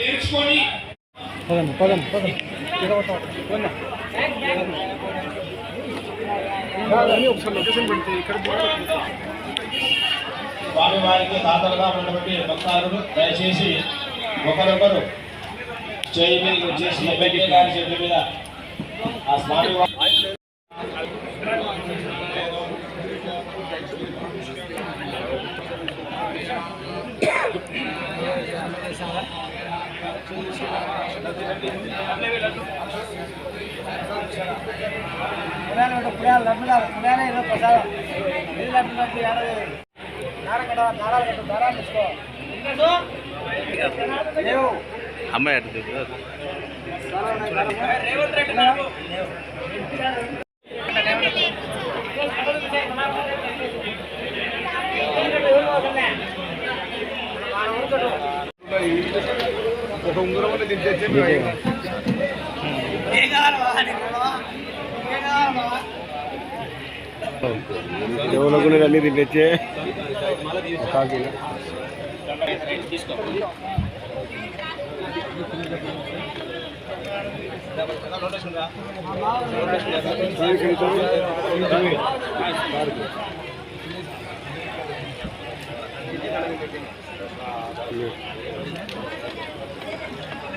తీసుకొని పదండి పదండి పదండి. ఒకసారి లొకేషన్ పెడితే ఇక్కడ స్వామి వారికి దాతలుగా ఉన్నటువంటి భక్తాదులు దయచేసి ఒకరొకరు చేయి మీద వచ్చేసి ఎమ్మెల్యే గారి చేతుల మీద ఆ స్వామి వారి పురాణం అంటే ప్రసాదం ఇది లడ్డు లడ్డు ఏడాది కట్టు దారాలు తీసుకో లేవు అమ్మాయి అటు రేవంత్ రెడ్డి ఉంగరం అనేది తెచ్చి ఏ కావాలి బాబా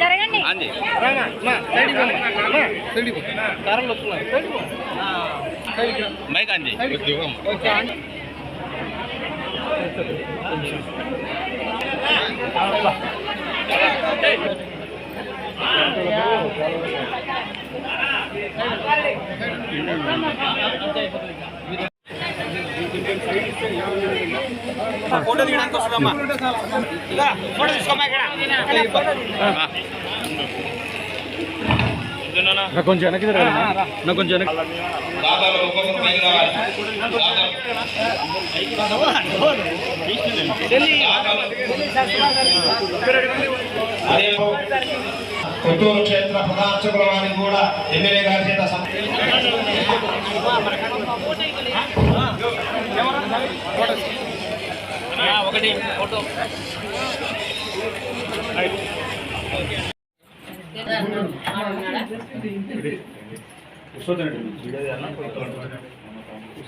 జరగండి అంది కారంలో వస్తున్నారు మైక్ అంది ఫోటో తీయడానికి ఇక ఫోటో ఇక్కడ. నాకు కొంచెం వెనక్కి నాకు కొంచెం వెనక్కి. క్షేత్ర వారికి కూడా ఎమ్మెల్యే గారి చేత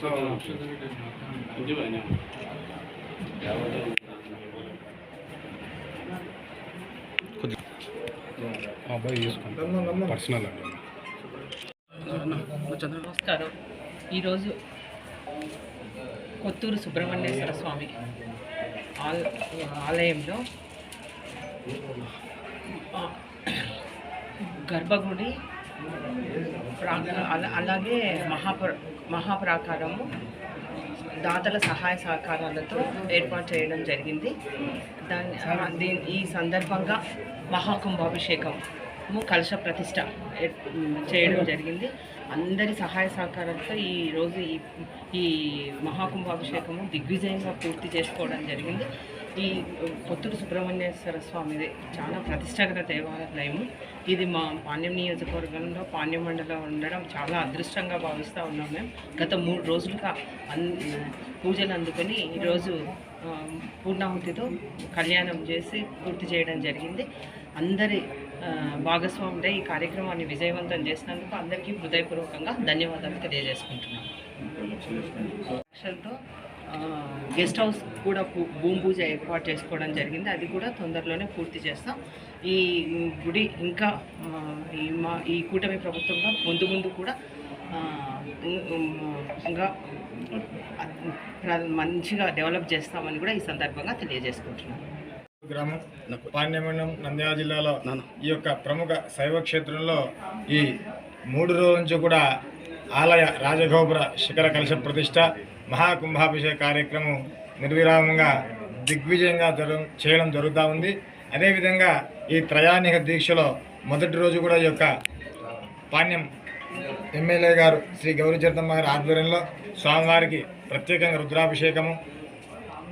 సం- అబ్బాయి పర్సనల్ నమస్కారం. ఈరోజు కొత్తూరు సుబ్రహ్మణ్యేశ్వర స్వామి ఆలయంలో గర్భగుడి అలా- అలాగే మహాప్ర మహాప్రాకారము దాతల సహాయ సహకారాలతో ఏర్పాటు చేయడం జరిగింది. దాని దీని ఈ సందర్భంగా మహాకుంభాభిషేకం కలశ ప్రతిష్ట చేయడం జరిగింది. అందరి సహాయ సహకారాలతో ఈరోజు ఈ ఈ మహాకుంభాభిషేకము దిగ్విజయంగా పూర్తి చేసుకోవడం జరిగింది. ఈ పొత్తుడు సుబ్రహ్మణ్యేశ్వర స్వామిది చాలా ప్రతిష్టాగత దేవాలయము. ఇది మా పాణ్యం నియోజకవర్గంలో పాణ్యం మండలం ఉండడం చాలా అదృష్టంగా భావిస్తూ ఉన్నాం మేము. గత మూడు రోజులుగా అన్ పూజలు అందుకొని ఈరోజు పూర్ణాహుతితో కళ్యాణం చేసి పూర్తి చేయడం జరిగింది. అందరి ఆ, భాగస్వాములై ఈ కార్యక్రమాన్ని విజయవంతం చేసినందుకు అందరికీ హృదయపూర్వకంగా ధన్యవాదాలు తెలియజేసుకుంటున్నాను. లక్షలతో గెస్ట్ హౌస్ కూడా భూమి పూజ ఏర్పాటు చేసుకోవడం జరిగింది. అది కూడా తొందరలోనే పూర్తి చేస్తాం. ఈ గుడి ఇంకా ఈ మా ఈ కూటమి ప్రభుత్వంగా ముందు ముందు కూడా ఇంకా మంచిగా డెవలప్ చేస్తామని కూడా ఈ సందర్భంగా తెలియజేసుకుంటున్నాను. గ్రామం పాండ్యమండలం నంద్యాల జిల్లాలో ఈ యొక్క ప్రముఖ శైవ క్షేత్రంలో ఈ మూడు రోజుల నుంచి కూడా ఆలయ రాజగోపుర శిఖర కలశ ప్రతిష్ట మహాకుంభాభిషేక కార్యక్రమం నిర్విరామంగా దిగ్విజయంగా జరు చేయడం జరుగుతూ ఉంది. అదేవిధంగా ఈ త్రయాణిక దీక్షలో మొదటి రోజు కూడా ఈ యొక్క పాణ్యం ఎమ్మెల్యే గారు శ్రీ గౌరీచరితమ్మ గారి ఆధ్వర్యంలో స్వామివారికి ప్రత్యేకంగా రుద్రాభిషేకము.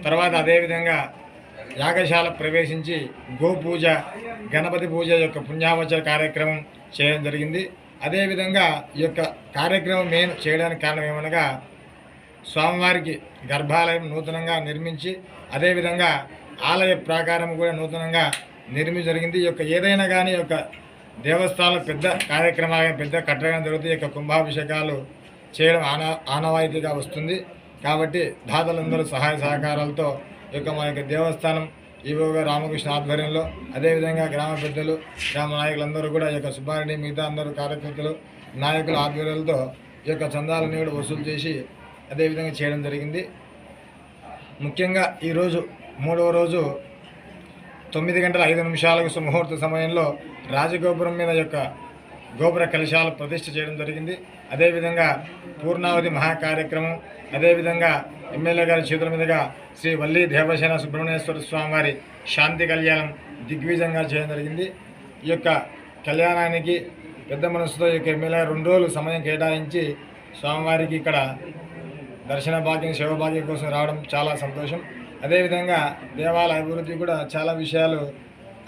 తర్వాత అదేవిధంగా యాగశాల ప్రవేశించి గోపూజ గణపతి పూజ యొక్క పుణ్యావచన కార్యక్రమం చేయడం జరిగింది. అదేవిధంగా ఈ యొక్క కార్యక్రమం మెయిన్ చేయడానికి కారణం ఏమనగా స్వామివారికి గర్భాలయం నూతనంగా నిర్మించి అదేవిధంగా ఆలయ ప్రాకారం కూడా నూతనంగా నిర్మి జరిగింది. ఈ యొక్క ఏదైనా కానీ యొక్క దేవస్థానం పెద్ద కార్యక్రమాలు పెద్ద కట్టడం జరుగుతుంది ఈ యొక్క కుంభాభిషేకాలు చేయడం ఆనా ఆనవాయితీగా వస్తుంది. కాబట్టి దాతలందరూ సహాయ సహకారాలతో యొక్క మా యొక్క దేవస్థానం ఈవోగా రామకృష్ణ ఆధ్వర్యంలో. అదేవిధంగా గ్రామ పెద్దలు గ్రామ నాయకులందరూ కూడా ఈ యొక్క సుబ్బారెడ్డి మిగతా అందరూ కార్యకర్తలు నాయకుల ఆధ్వర్యాలతో ఈ యొక్క చందాలని కూడా వసూలు చేసి అదేవిధంగా చేయడం జరిగింది. ముఖ్యంగా ఈరోజు మూడవ రోజు తొమ్మిది గంటల ఐదు నిమిషాలకు ముహూర్త సమయంలో రాజగోపురం మీద యొక్క గోపుర కలశాలు ప్రతిష్ఠ చేయడం జరిగింది. అదేవిధంగా పూర్ణావతి మహాకార్యక్రమం అదేవిధంగా ఎమ్మెల్యే గారి చేతుల మీదుగా శ్రీ వల్లి దేవసేన సుబ్రహ్మణ్యేశ్వర స్వామివారి శాంతి కళ్యాణం దిగ్విజంగా చేయడం జరిగింది. ఈ యొక్క కళ్యాణానికి పెద్ద మనసుతో ఈ యొక్క ఎమ్మెల్యే రెండు రోజులు సమయం కేటాయించి స్వామివారికి ఇక్కడ దర్శన భాగ్యం శివభాగ్యం కోసం రావడం చాలా సంతోషం. అదేవిధంగా దేవాలయ అభివృద్ధి కూడా చాలా విషయాలు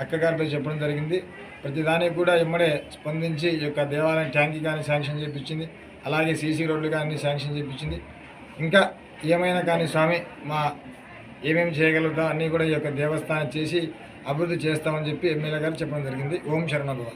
అక్కగారిపై చెప్పడం జరిగింది. ప్రతిదానికి కూడా ఇమ్మడే స్పందించి ఈ యొక్క దేవాలయం ట్యాంక్ కానీ శాంక్షన్ చేయించింది అలాగే సీసీ రోడ్లు కానీ శాంక్షన్ చేయించింది ఇంకా ఏమైనా కానీ స్వామి మా ఏమేమి చేయగలుగుతాం అన్నీ కూడా ఈ యొక్క దేవస్థానం చేసి అభివృద్ధి చేస్తామని చెప్పి ఎమ్మెల్యే గారు చెప్పడం జరిగింది. ఓం శరణభవ.